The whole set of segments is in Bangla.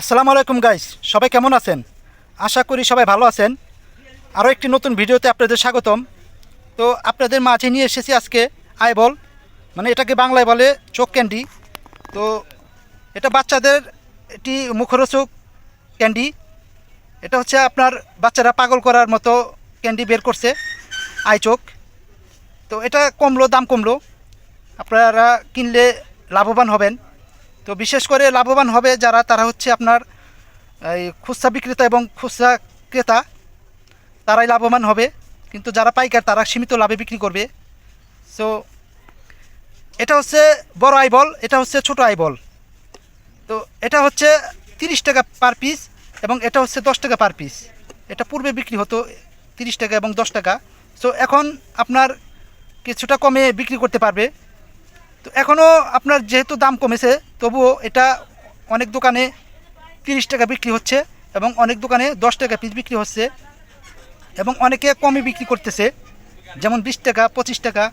আসসালামু আলাইকুম গাইস সবাই কেমন আছেন? আশা করি সবাই ভালো আছেন। আরও একটি নতুন ভিডিওতে আপনাদের স্বাগতম। তো আপনাদের মাঝে নিয়ে এসেছি আজকে আইবল মানে এটাকে বাংলায় বলে চোখ ক্যান্ডি। তো এটা বাচ্চাদের একটি মুখরোচক ক্যান্ডি। এটা হচ্ছে আপনার বাচ্চারা পাগল করার মতো ক্যান্ডি বের করছে আই চোখ। তো এটা কমলো, দাম কমলো। আপনারা কিনলে লাভবান হবেন। তো বিশেষ করে লাভবান হবে যারা, তারা হচ্ছে আপনার, এই খুচরা বিক্রেতা এবং খুচরা ক্রেতা, তারাই লাভবান হবে। কিন্তু যারা পাইকার, তারা সীমিত লাভে বিক্রি করবে। সো এটা হচ্ছে বড় আইবল, এটা হচ্ছে ছোট আইবল। তো এটা হচ্ছে তিরিশ টাকা পার পিস এবং এটা হচ্ছে দশ টাকা পার পিস। এটা পূর্বে বিক্রি হতো তিরিশ টাকা এবং দশ টাকা। সো এখন আপনার কিছুটা কমে বিক্রি করতে পারবে। তো এখনও আপনার যেহেতু দাম কমেছে, তবুও এটা অনেক দোকানে তিরিশ টাকা বিক্রি হচ্ছে এবং অনেক দোকানে দশ টাকা পিস বিক্রি হচ্ছে এবং অনেকে কমে বিক্রি করতেছে, যেমন বিশ টাকা, পঁচিশ টাকা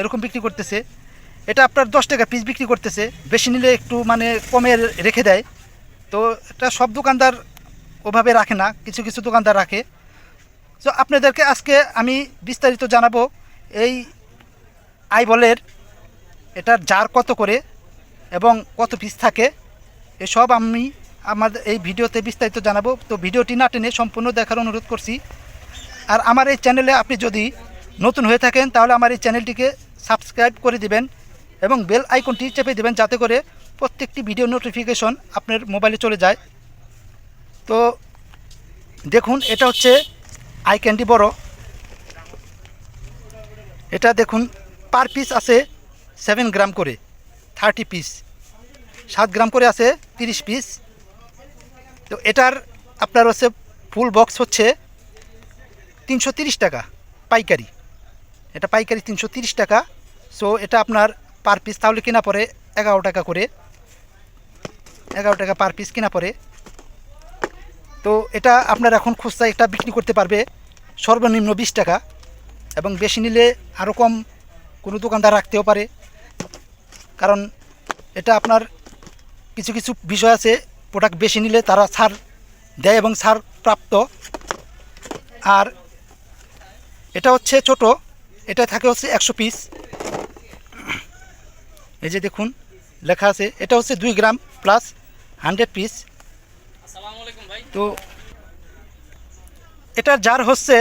এরকম বিক্রি করতেছে। এটা আপনার দশ টাকা পিস বিক্রি করতেছে, বেশি নিলে একটু মানে কমে রেখে দেয়। তো এটা সব দোকানদার ওভাবে রাখে না, কিছু কিছু দোকানদার রাখে। তো আপনাদেরকে আজকে আমি বিস্তারিত জানাব, এই আইবলের এটার জার কত করে এবং কত পিস থাকে, এসব আমি আমাদের এই ভিডিওতে বিস্তারিত জানাব। তো ভিডিওটি না টেনে সম্পূর্ণ দেখার অনুরোধ করছি। আর আমার এই চ্যানেলে আপনি যদি নতুন হয়ে থাকেন, তাহলে আমার এই চ্যানেলটিকে সাবস্ক্রাইব করে দিবেন এবং বেল আইকনটি চেপে দেবেন, যাতে করে প্রত্যেকটি ভিডিও নোটিফিকেশন আপনার মোবাইলে চলে যায়। তো দেখুন, এটা হচ্ছে আই ক্যান্ডি বড়। এটা দেখুন পার পিস আছে সেভেন গ্রাম করে, থার্টি পিস। সাত গ্রাম করে আছে তিরিশ পিস। তো এটার আপনার হচ্ছে ফুল বক্স হচ্ছে তিনশো টাকা পাইকারি। এটা পাইকারি তিনশো টাকা। সো এটা আপনার পার পিস তাহলে কেনা পড়ে এগারো টাকা করে। এগারো টাকা পার পিস কেনা পড়ে। তো এটা আপনার এখন খুচরা এটা বিক্রি করতে পারবে, সর্বনিম্ন বিশ টাকা। এবং বেশি নিলে আরও কম কোনো দোকানদার রাখতেও পারে। কারণ এটা আপনার কিছু কিছু বিষয় আছে প্রোডাক্ট বেশি নিলে তারা ছাড় দেয় এবং ছাড় প্রাপ্ত। আর এটা হচ্ছে ছোট এটা থাকে হচ্ছে একশো পিস এই যে দেখুন লেখা আছে এটা হচ্ছে দুই গ্রাম প্লাস হান্ড্রেড পিস তো এটার জার হচ্ছে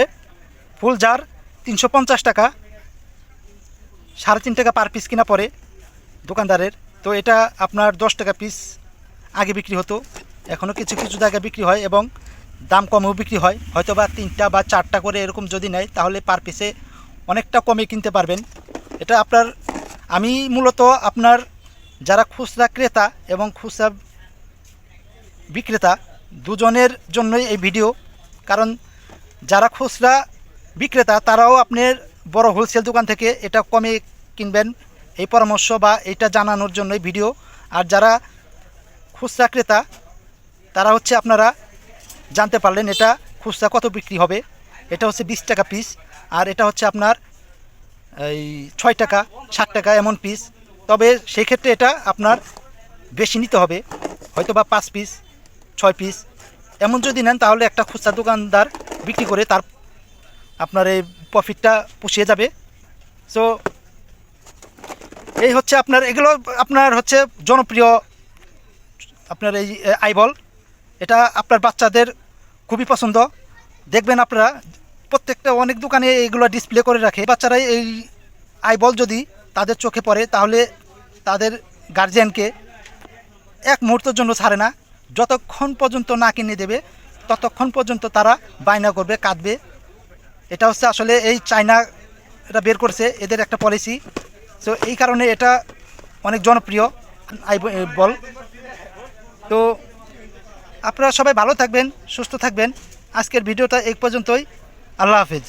ফুল জার তিনশো পঞ্চাশ টাকা সাড়ে তিন টাকা পার পিস কিনা পড়ে। দোকানদারের। তো এটা আপনার দশ টাকা পিস আগে বিক্রি হতো। এখনও কিছু কিছু জায়গায় বিক্রি হয় এবং দাম কমেও বিক্রি হয়। হয়তো বা তিনটা বা চারটা করে এরকম যদি নেয়, তাহলে পার পিসে অনেকটা কমে কিনতে পারবেন। এটা আপনার, আমি মূলত আপনার যারা খুচরা ক্রেতা এবং খুচরা বিক্রেতা, দুজনের জন্যই এই ভিডিও। কারণ যারা খুচরা বিক্রেতা, তারাও আপনার বড় হোলসেল দোকান থেকে এটা কমে কিনবেন। এই পরামর্শ বা এটা জানানোর জন্যই ভিডিও। আর যারা খুচরা ক্রেতা, তারা হচ্ছে আপনারা জানতে পারলেন এটা খুচরা কত বিক্রি হবে। এটা হচ্ছে বিশ টাকা পিস আর এটা হচ্ছে আপনার এই ছয় টাকা ষাট টাকা এমন পিস তবে সেই ক্ষেত্রে এটা আপনার বেশি নিতে হবে, হয়তো বা পাঁচ পিস ছয় পিস এমন যদি নেন তাহলে একটা খুচরা দোকানদার বিক্রি করে তার আপনার এই প্রফিটটা পুষিয়ে যাবে। সো এই হচ্ছে আপনার, এগুলো আপনার হচ্ছে জনপ্রিয় আপনার এই আইবল। এটা আপনার বাচ্চাদের খুবই পছন্দ। দেখবেন আপনারা, প্রত্যেকটা অনেক দোকানে এইগুলো ডিসপ্লে করে রাখে। বাচ্চারা এই আইবল যদি তাদের চোখে পড়ে, তাহলে তাদের গার্জিয়ানকে এক মুহূর্তের জন্য ছাড়ে না। যতক্ষণ পর্যন্ত না কিনে দেবে, ততক্ষণ পর্যন্ত তারা বায়না করবে, কাঁদবে। এটা হচ্ছে আসলে এই চায়না এটা বের করছে, এদের একটা পলিসি সো এই কারণে এটা অনেক জনপ্রিয়, আই বল। তো আপনারা সবাই ভালো থাকবেন, সুস্থ থাকবেন। আজকের ভিডিওটা এক পর্যন্তই। আল্লাহ হাফিজ।